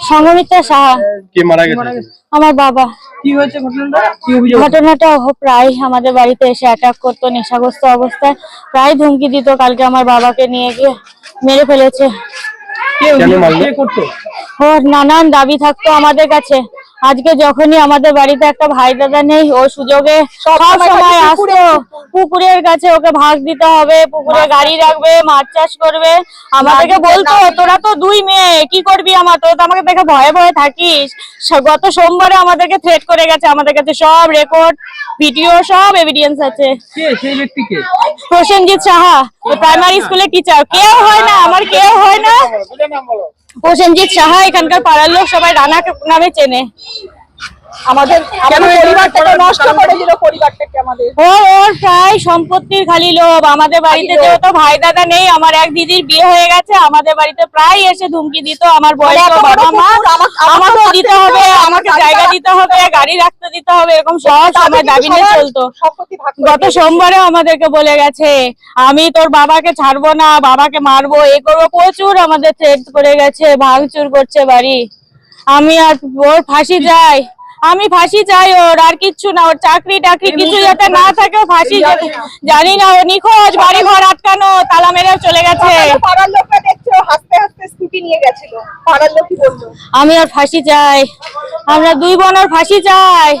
সংগমিত্রা সাহা। কে মারা গেছে? আমার বাবা। কি হয়েছে ঘটনাটা? ঘটনাটা ও প্রায় আমাদের বাড়িতে এসে অ্যাটাক করতো নেশাগ্রস্ত অবস্থায়। প্রায় ধমকি দিত কালকে আমার বাবাকে নিয়ে গিয়ে মেরে ফেলেছে। ওর নানান দাবি থাকতো আমাদের কাছে। আজকে যখনই আমাদের বাড়িতে একটা ভাই দাদা নেই ও সুযোগে সব সময় আসতো। পুকুরের কাছে ওকে ভাগ দিতে হবে পুকুরে গাড়ি রাখবে মাছ চাষ করবে। আমাদেরকে বলতো তোরা তো দুই মেয়ে কি করবি আমার? তো আমাকে দেখে ভয়ে ভয়ে থাকিস। গত সোমবারে আমাদেরকে থ্রেট করে গেছে আমাদের কাছে সব রেকর্ড ভিডিও সব এভিডেন্স আছে। প্রসেনজিৎ সাহা প্রাইমারি স্কুলের টিচার কেউ হয় না আমার কেউ হয় না। প্রসেনজিৎ সাহা এখানকার পাড়ার লোক সবাই রানা নামে চেনে। আমাদের পরিবারটাকে নষ্ট করে দিল পরিবারটাকে আমাদের? ওর ওর প্রায় সম্পত্তির খালি লোভ। আমাদের বাড়িতে যেহেতু ভাই দাদা নেই আমার এক দিদির বিয়ে হয়ে গেছে আমাদের বাড়িতে প্রায় এসে ধুমকি দিত। আমার বয়স বাবা মা আমাকে- আমাকেও আমাকেও দিতে হবে আমাকে জায়গা দিতে হবে গাড়ি রাখতে দিতে হবে এরকম সব সময় দাবি নিয়ে চলতো। গত সোমবারে আমাদেরকে বলে গেছে আমি তোর বাবাকে ছাড়বো না বাবাকে মারবো এ করব। প্রচুর আমাদের থ্রেট করে গেছে ভাঙচুর করছে বাড়ি। আমি আর ওর ফাঁসি যাই আমি ফাঁসি চাই ওর আর কিচ্ছু না ওর চাকরি টাকরি কিছু যাতে না থাকে ফাঁসি জানি না। ও নিখোঁজ বাড়ি ঘর আটকানো তালা মেরেও চলে গেছে। আমি আর ফাঁসি চাই। আমরা দুই বোনের ফাঁসি চাই।